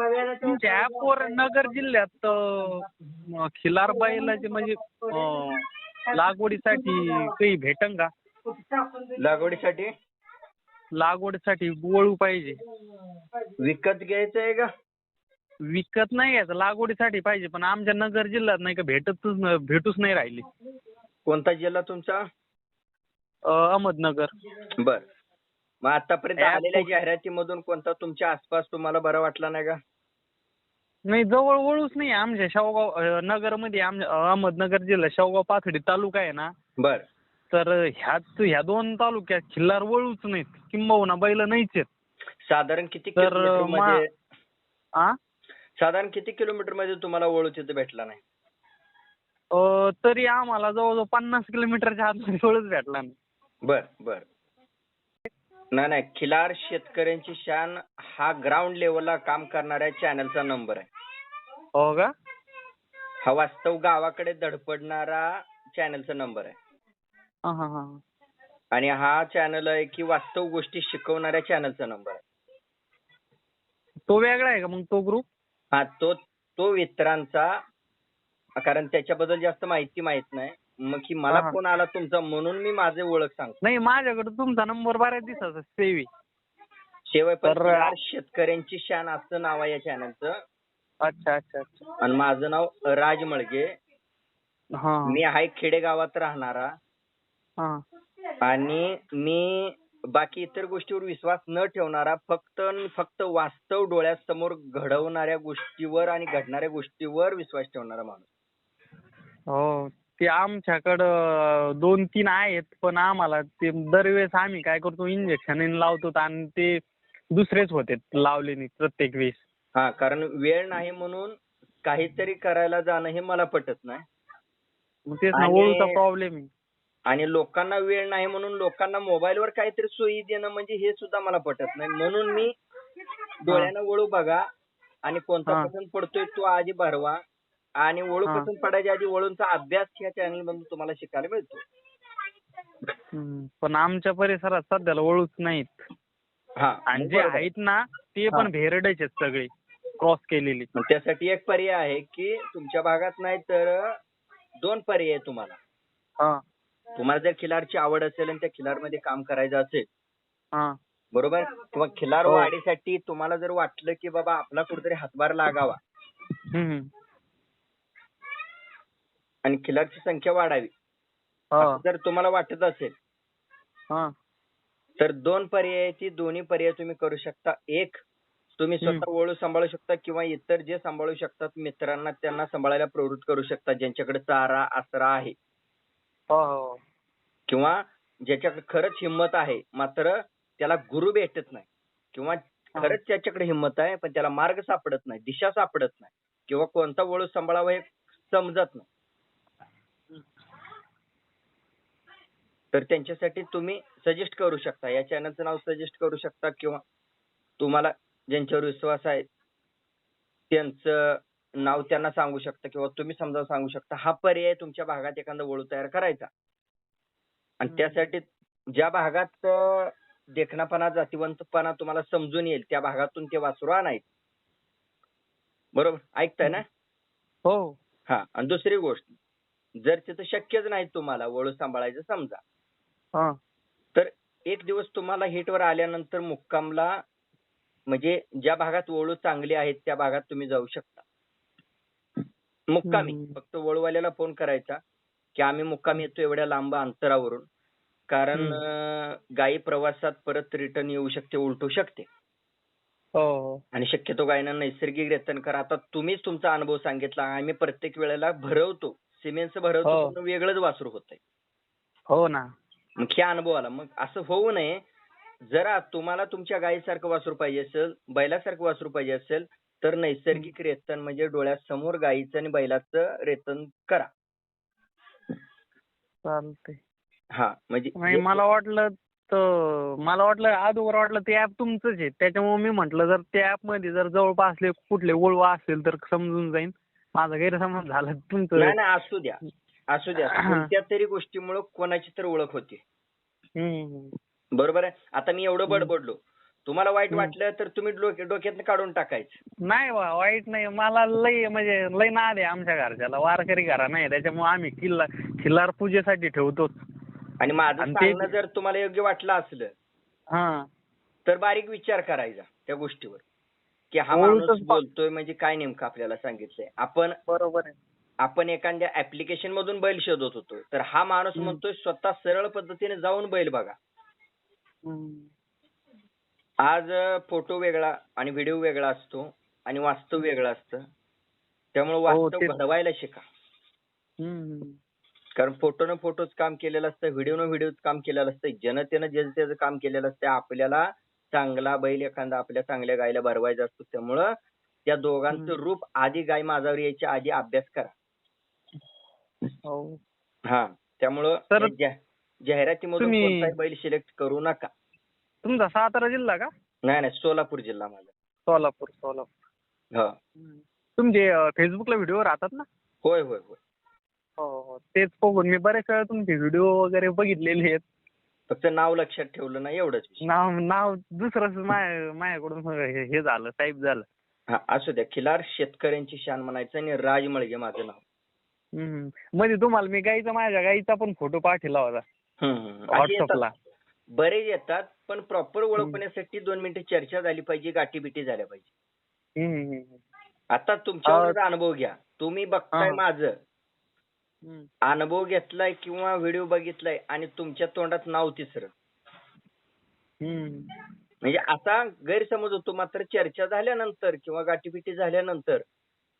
तुमच्या ऍपवर नगर जिल्ह्यात खिलार बैलाचे म्हणजे लागवडीसाठी काही भेटन का? लागवडीसाठी? लागवडीसाठी वळू पाहिजे. विकत घ्यायचं आहे का? विकत नाही घ्यायचं लागवडीसाठी पाहिजे पण आमच्या नगर जिल्ह्यात नाही का भेटतच न- भेटूच नाही राहिली. कोणता जिल्हा तुमचा? अं, अहमदनगर. बर. मग आतापर्यंत ऍप आलेल्या कुठ- जाहिरातीमधून कोणता तुमच्या आसपास तुम्हाला बरा वाटला नाही का? नाही जवळ वळूच नाही. आमच्या शेवगाव नगरमध्ये अहमदनगर जिल्हा शेवगाव पाथडी तालुका आहे ना बर. तर ह्यात ह्या दोन तालुक्यात खिल्लार वळूच नाहीत. किंबहुना बैल नाहीच आहेत. साधारण किती तर, किलोमीटर मा- मध्ये आ? साधारण किती किलोमीटरमध्ये तुम्हाला वळू तिथे भेटला नाही? अं, तरी आम्हाला जवळजवळ पन्नास किलोमीटरच्या आतमध्ये वळूच भेटला नाही. बर बर. नाही नाही. खिलार शेतकऱ्यांची शान हा ग्राउंड लेवलला काम करणाऱ्या चॅनलचा नंबर आहे. हो का? हा वास्तव गावाकडे धडपडणारा चॅनलचा नंबर आहे. हा हा हा. आणि हा चॅनल आहे की वास्तव गोष्टी शिकवणाऱ्या चॅनलचा नंबर आहे. तो वेगळा आहे का मग तो ग्रुप हा तो तो इतरांचा कारण त्याच्याबद्दल जास्त माहिती माहीत नाही. मग की मला हा. फोन आला तुमचा म्हणून मी माझे ओळख सांगतो. नाही माझ्याकडे तुमचा नंबर बऱ्याच दिवसाचा सेवी. शेवय पण तर- खिलार शेतकऱ्यांची शान असं नाव आहे या चॅनलचं अच्छा अच्छा अच्छा. आणि माझं नाव राज मळगे. हा. मी आहे खेडेगावात राहणारा. हा. आणि मी बाकी इतर गोष्टीवर विश्वास न ठेवणारा फक्त आणि फक्त वास्तव डोळ्यासमोर घडवणाऱ्या गोष्टीवर आणि घडणाऱ्या गोष्टीवर विश्वास ठेवणारा माणूस. हो ते आमच्याकडं दोन तीन आहेत पण आम्हाला ते दरवेळेस आम्ही काय करतो इंजेक्शन लावतो आणि ते दुसरेच होते लावले प्रत्येक वेळेस. हा कारण वेळ नाही म्हणून काहीतरी करायला जाणं हे मला पटत नाही. मग तेच ना आणि- ओळूचा प्रॉब्लेम आहे. आणि लोकांना वेळ नाही म्हणून लोकांना मोबाईलवर काहीतरी सोयी देणं म्हणजे हे सुद्धा मला पटत नाही. म्हणून मी डोळ्यानं वळू बघा आणि कोणता हा. पसंत पडतोय तो आधी भरवा. आणि हा. पसंत पडायच्या आधी वळूंचा अभ्यास या चॅनल मधून तुम्हाला शिकायला मिळतो हम्म. पण आमच्या परिसरात सध्याला ओळूच नाहीत हा आणि जे बरोबर. आहेत ना ते हा. पण भेरडेच आहेत सगळे क्रॉस केलेली मग त्यासाठी एक पर्याय आहे की तुमच्या भागात नाही तर दोन पर्याय आहे तुम्हाला हा तुम्हाला जर खिलारची आवड असेल आणि त्या खिलारमध्ये काम करायचं असेल हा बरोबर किंवा खिलार हो. वाढीसाठी तुम्हाला जर वाटलं की बाबा आपला कुठेतरी हातभार लागावा हम्म. आणि खिलारची संख्या वाढावी. हा. असं जर तुम्हाला वाटत असेल हा. तर दोन पर्यायाची दोन्ही पर्याय तुम्ही करू शकता. एक तुम्ही स्वतः वळू सांभाळू शकता किंवा इतर जे सांभाळू शकतात मित्रांना त्यांना सांभाळायला प्रवृत्त करू शकता ज्यांच्याकडे चारा आसरा आहे. हो हो किंवा ज्याच्याकडे खरंच हिंमत आहे मात्र त्याला गुरु भेटत नाही. किंवा खरंच त्याच्याकडे हिंमत आहे पण त्याला मार्ग सापडत नाही दिशा सापडत नाही किंवा कोणता वळू सांभाळावा हे समजत नाही. तर त्यांच्यासाठी तुम्ही सजेस्ट करू शकता. या चॅनलचं नाव सजेस्ट करू शकता किंवा तुम्हाला ज्यांच्यावर विश्वास आहे त्यांचं नाव त्यांना सांगू शकता किंवा तुम्ही समजावून सांगू शकता. हा पर्याय तुमच्या भागात एखादा वळू तयार करायचा. आणि. त्यासाठी ज्या भागात देखणापणा जातीवंतपणा तुम्हाला समजून येईल त्या भागातून ते वासरू आणायचं. बरोबर? ऐकताय ना? हो. हा. आणि दुसरी गोष्ट जर तिथं शक्यच नाही तुम्हाला वळू सांभाळायचं समजा. हा. तर एक दिवस तुम्हाला हिटवर आल्यानंतर मुक्कामला म्हणजे ज्या भागात वळू चांगली आहेत त्या भागात तुम्ही जाऊ शकता. मुक्कामी. हम्म. फक्त वळूवाल्याला फोन करायचा की आम्ही मुक्कामी येतो एवढ्या लांब अंतरावरून. कारण हम्म. अं, गायी प्रवासात परत रिटर्न येऊ शकते उलटू शकते. हो हो. आणि शक्यतो गायींना नैसर्गिक रेतन करा. आता तुम्हीच तुमचा अनुभव सांगितला. आम्ही प्रत्येक वेळेला भरवतो. सिमेंटचं भरवतो हो. पण वेगळंच वासरू होतंय. हो ना. मग ह्या अनुभव आला मग असं होऊ नये. जरा तुम्हाला तुमच्या गायीसारखं वासरू पाहिजे असेल बैलासारखं वासरू पाहिजे असेल तर नैसर्गिक रेतन म्हणजे डोळ्यासमोर गायीचं आणि बैलाचं रेतन करा. चालतंय. हा म्हणजे नाही मला वाटलं तर मला वाटलं अगोदर वाटलं ते ऍप तुमचंच आहे. त्याच्यामुळे मी म्हटलं जर त्या ऍपमध्ये जर जवळपासले कुठले ओळव असेल तर समजून जाईल माझा गैरसमज झाला तुमचं. नाही नाही असू द्या. असू द्या. कोणत्या तरी गोष्टीमुळे कोणाची तर ओळख होते. बरोबर आहे? आता मी एवढं. बडबडलो तुम्हाला वाईट. वाटलं तर तुम्ही डोक्या डोक्यातनं काढून टाकायचं. नाही बा वाईट नाही. मला लय म्हणजे लय नाद आहे आमच्या घरच्याला. वारकरी घरा नाही. त्याच्यामुळे आम्ही किल्ला खिल्लार पूजेसाठी ठेवतोच आणि माझं सांगणं जर तुम्हाला योग्य वाटलं असलं तर बारीक विचार करायचा त्या गोष्टीवर. की हा माणूस बोलतोय म्हणजे काय नेमकं आपल्याला सांगितलंय? आपण बरोबर आहे. आपण एखाद्या ऍप्लिकेशन मधून बैल शोधत होतो तर हा माणूस. म्हणतोय स्वतः सरळ पद्धतीने जाऊन बैल बघा. आज फोटो वेगळा आणि व्हिडिओ वेगळा असतो आणि वास्तव वेगळं असतं त्यामुळे वास्तव हो, ते- घडवायला शिका. कारण फोटोनं फोटोच काम केलेलं असतं व्हिडिओनं व्हिडिओच काम केलेलं असतं जनतेनं त्याचं काम केलेलं असतं आपल्याला चांगला बैल एखादा आपल्या चांगल्या गायला भरवायचा असतो त्यामुळं त्या दोघांचं. रूप आधी गाय माझावर यायच्या आधी अभ्यास करा हो. हा त्यामुळं जाहिरातीमधून कोणताही बैल सिलेक्ट करू नका. तुमचा सातारा जिल्हा का? नाही नाही सोलापूर जिल्हा माझा. सोलापूर सोलापूर. हा. तुमचे फेसबुकला व्हिडिओ राहतात ना? होय होय होय. हो हो. तेच बघून मी बरेच वेळा तुमचे व्हिडिओ वगैरे बघितलेले आहेत. फक्त नाव लक्षात ठेवलं ना एवढंच. नाव नाव दुसरंच माझ्याकडून हे झालं साहेब झालं. हा असू द्या. खिलार शेतकऱ्यांची शान म्हणायचं आणि राज मळगे माझं नाव. हम्म. मध्ये तुम्हाला मी गाईचा माझ्या गाईचा पण फोटो पाठवला होता. व्हॉट्सअपला बरेच येतात पण प्रॉपर ओळखण्यासाठी दोन मिनिटं चर्चा झाली पाहिजे गाठीबिटी झाल्या पाहिजे. आता तुमच्यावरच अनुभव घ्या तुम्ही बघताय. माझं. अनुभव घेतलाय किंवा व्हिडिओ बघितलाय आणि तुमच्या तोंडात नाव तिसरं हम्म. म्हणजे असा गैरसमज होतो मात्र चर्चा झाल्यानंतर किंवा गाठीबिटी झाल्यानंतर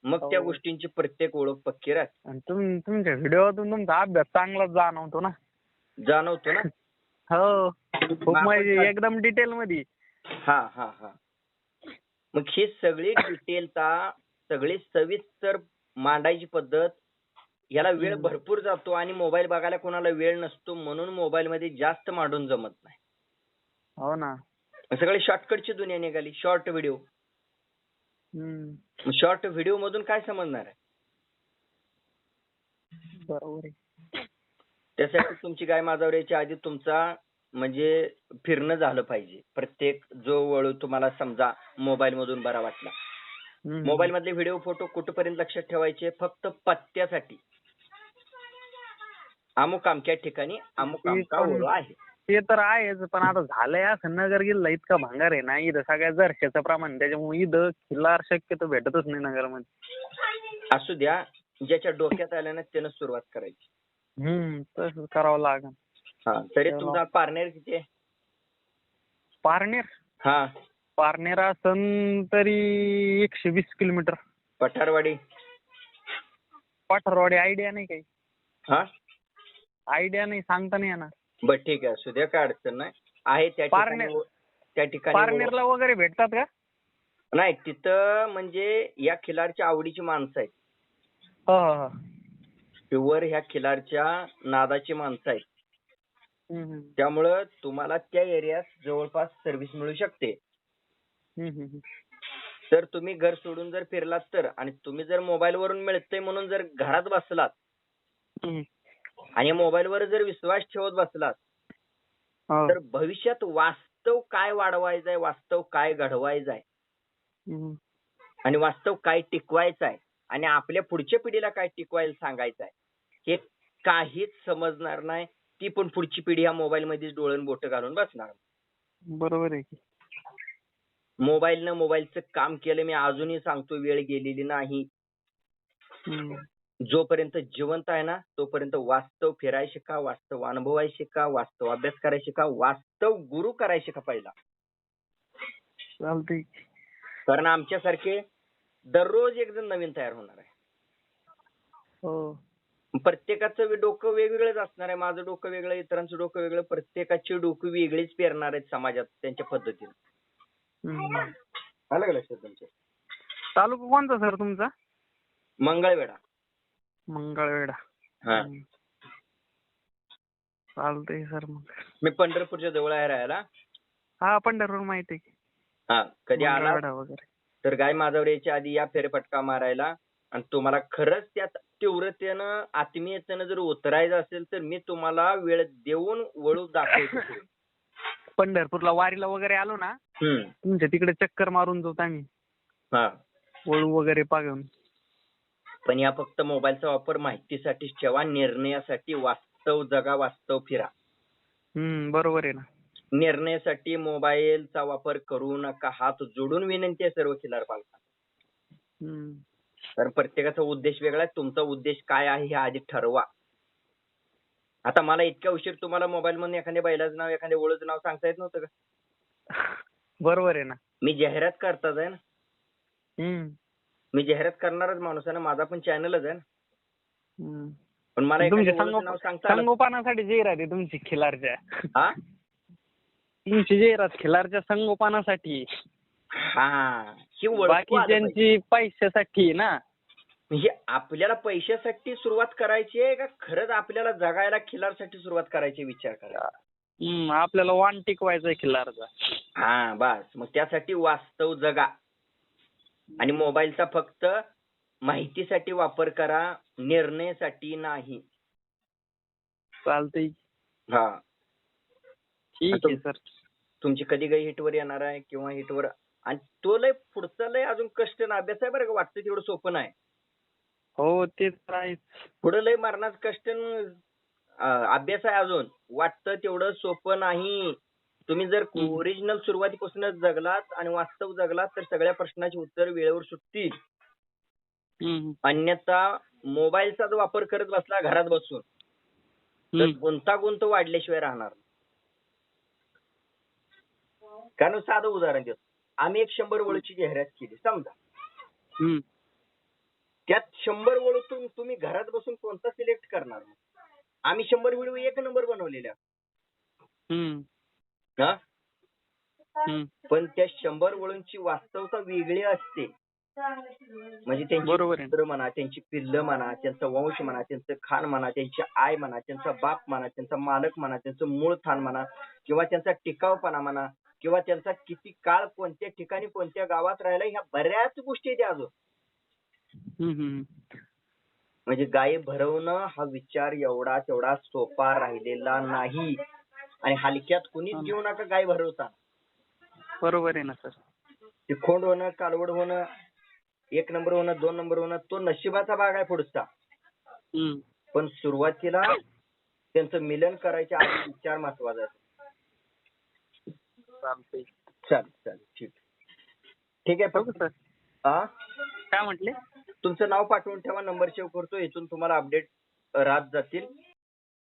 मग त्या हो. गोष्टींची प्रत्येक ओळख पक्की राहते. आणि तुम तुमच्या व्हिडिओतून तुमचा अभ्यास चांगलाच जाणवतो ना? जाणवतो ना? हो. खूप आपण म्हणजे काय- एकदम डिटेल मध्ये. हा हा हा. मग ही सगळी डिटेलता सगळी सविस्तर मांडायची पद्धत याला वेळ हम्म. भरपूर जातो आणि मोबाईल बघायला कोणाला वेळ नसतो म्हणून मोबाईल मध्ये जास्त मांडून जमत नाही. हो ना. सगळी शॉर्टकटची दुनिया निघाली. Short video. शॉर्ट व्हिडिओ मधून काय समजणार आहे? बरोबर आहे. त्यासाठी तुमची गाय माझ्यावर यायच्या आधी तुमचा म्हणजे फिरणं झालं पाहिजे. प्रत्येक जो वळू तुम्हाला समजा मोबाईल मधून बरा वाटला. मोबाईल मधले व्हिडिओ फोटो कुठपर्यंत लक्षात ठेवायचे? फक्त पत्त्यासाठी. अमुक अमक्या ठिकाणी अमुक अमका आहे. ते तर आहेच पण आता झालंय असं. नगर जिल्हा इतका भांगार आहे ना इथं सगळ्या जरशाचं प्रमाण त्याच्यामुळे इथं खिल्लार शक्यतो भेटतच नाही नगरमध्ये. असू द्या ज्याच्या डोक्यात आलं ना त्यानं सुरुवात करायची. हम्म तसंच करावं लागेल. हा तरी तुमचा पार्टनर किती आहे? पारनेर? हा. पारनेर असन तरी एकशे वीस किलोमीटर. पठारवाडी? पाठरवाडी आयडिया नाही काही. हा? आयडिया नाही सांगता नाही येणार. बर ठीक आहे. असू द्या काय अडचण नाही. आहे त्या ठिकाणी पारनेर- त्या ठिकाणी पारनेरला वगैरे भेटतात का? नाही तिथं म्हणजे या खिलारच्या आवडीची माणसं आहेत. हो हो हो. प्युअर ह्या खिलारच्या नादाची माणसं आहेत. हम्म, हम्म. त्यामुळं तुम्हाला त्या एरियात जवळपास सर्व्हिस मिळू शकते. हम्म, हम्म, हम्म. तर तुम्ही घर सोडून जर फिरलात तर आणि तुम्ही जर मोबाईल वरून मिळतंय म्हणून जर घरात बसलात हम्म. आणि मोबाईल वर जर विश्वास ठेवत बसलात हो. तर भविष्यात वास्तव काय वाढवायचंय वास्तव काय घडवायचं आहे हम्म. आणि वास्तव काय टिकवायचं आहे आणि आपल्या पुढच्या पिढीला काय टिकवायला सांगायचं आहे हे काहीच समजणार नाही. ती पण पुढची पिढी ह्या मोबाईल मध्येच डोळण बोट घालून बसणार. बरोबर आहे की. मोबाईलनं मोबाईलचं काम केलं मी अजूनही सांगतो वेळ गेलेली नाही. जोपर्यंत जिवंत आहे ना तोपर्यंत वास्तव फिराय शिका वास्तव अनुभवाय शिका वास्तव अभ्यास करायला शिका वास्तव गुरु करायला शिका पहिला. कारण आमच्यासारखे दररोज एक जण नवीन तयार होणार आहे. हो. प्रत्येकाचं डोकं वेगवेगळंच असणार आहे. माझं डोकं वेगळं इतरांचं डोकं वेगळं प्रत्येकाची डोकं वेगळीच पेरणार आहेत समाजात त्यांच्या पद्धतीने. आलं का लक्षात तुमच्या तालुका कोणता सर तुमचा? मंगळवेढा. मंगळवेढा. हा. चालतंय सर मग. मी पंढरपूरच्या जवळ आहे राहायला. हा पंढरपूर माहिती आहे. की हा कधी आला? मंगळवेढा वगैरे. तर गाय माधवर यायच्या आधी या फेरफटका मारायला. आणि तुम्हाला खरंच त्यात तीव्रतेनं आत्मीयतेनं जर उतरायचं असेल तर मी तुम्हाला वेळ देऊन वळू दाखवतो. पंढरपूरला वारीला वगैरे आलो ना हम्म. तुमच्या तिकडे चक्कर मारून जाऊ आम्ही. हा. वळू वगैरे पागून पण या फक्त मोबाईलचा वापर माहितीसाठीच ठेवा निर्णयासाठी वास्तव जगा वास्तव फिरा. हम्म बरोबर आहे ना. निर्णयासाठी मोबाईलचा वापर करू नका हात जोडून विनंती आहे सर्व खिलार पालकांना. हम्म. कारण प्रत्येकाचा उद्देश वेगळा आहे तुमचा उद्देश काय आहे हे आधी ठरवा. आता मला इतक्या उशीर तुम्हाला मोबाईल मधून एखाद्या बैलाचं नाव एखाद्या ओळचं नाव सांगता येत नव्हतं का? बरोबर आहे ना. मी जाहिरात करताच आहे ना. मी जाहिरात करणारच माणूस आहे ना माझा पण चॅनलच आहे ना. पण मला एखाद्या नाव संगोप सांगता आलं संगोपनासाठी जाहिरात आहे तुमची खिलारच्या. हा? तुमची जाहिरात खिलारच्या संगोपनासाठी. आहे. हा. ही ओळखू आलं पाहिजे. बाकीच्यांची पैशासाठी आहे ना. म्हणजे आपल्याला पैशासाठी सुरुवात करायची आहे का खरंच आपल्याला जगायला खिलारसाठी सुरुवात करायची विचार करा हम्म आपल्याला वाण टिकवायचा खिलारचा. हा बस. मग त्यासाठी वास्तव जगा. आणि मोबाईलचा फक्त माहितीसाठी वापर करा निर्णयासाठी नाही. चालतंय. हा. ठीक आहे सर तुमची कधी काही हिटवर येणार आहे किंवा हिटवर आणि तो लय पुढचा लय अजून कष्ट ना अभ्यास आहे बरं का वाटतं तेवढं सोपं नाही. हो ते तर आहेच. पुढं लय मारणार कष्ट न, अं, अभ्यास आहे अजून. वाटतं तेवढं सोपं नाही. तुम्ही जर. ओरिजिनल सुरुवातीपासूनच जगलात आणि वास्तव जगलात तर सगळ्या प्रश्नाची उत्तर वेळेवर सुटतील. अन्यथा मोबाईलचा जो वापर करत बसला घरात बसून तर. गुंतागुंत वाढल्याशिवाय राहणार. कारण साधं उदाहरण देतो आम्ही एक शंभर वळूची जाहिरात केली समजा. त्यात शंभर वळूतून तुम्ही घरात बसून कोणता सिलेक्ट करणार आम्ही शंभर व्हिडिओ एक नंबर बनवलेल्या. हा. पण त्या शंभर वळूंची वास्तवता वेगळी असते म्हणजे त्यांची. पुत्र म्हणा त्यांची पिल्लं म्हणा त्यांचा वंश म्हणा त्यांचं खान म्हणा त्यांची आय म्हणा त्यांचा बाप म्हणा त्यांचा मालक म्हणा त्यांचं मूळ थान म्हणा किंवा त्यांचा टिकावपणा म्हणा किंवा त्यांचा किती काळ कोणत्या ठिकाणी कोणत्या गावात राहिला ह्या बऱ्याच गोष्टी आहेत अजून. म्हणजे गाय भरवणं हा विचार एवढा तेवढा सोपा राहिलेला नाही आणि हलक्यात कुणीच घेऊ नका गाय भरवता. बरोबर आहे ना सर. ते खोंड होणं कालवड होणं एक नंबर होणं दोन नंबर होणं तो नशिबाचा भाग आहे पुढचा. पण सुरुवातीला त्यांचं मिलन करायच्या आधी विचार महत्त्वाचा चालतंय. चालेल चालेल ठीक. ठीक आहे बघू सर. हा काय म्हटले? तुमचं नाव पाठवून ठेवा नंबर सेव्ह करतो इथून तुम्हाला अपडेट राहत जातील.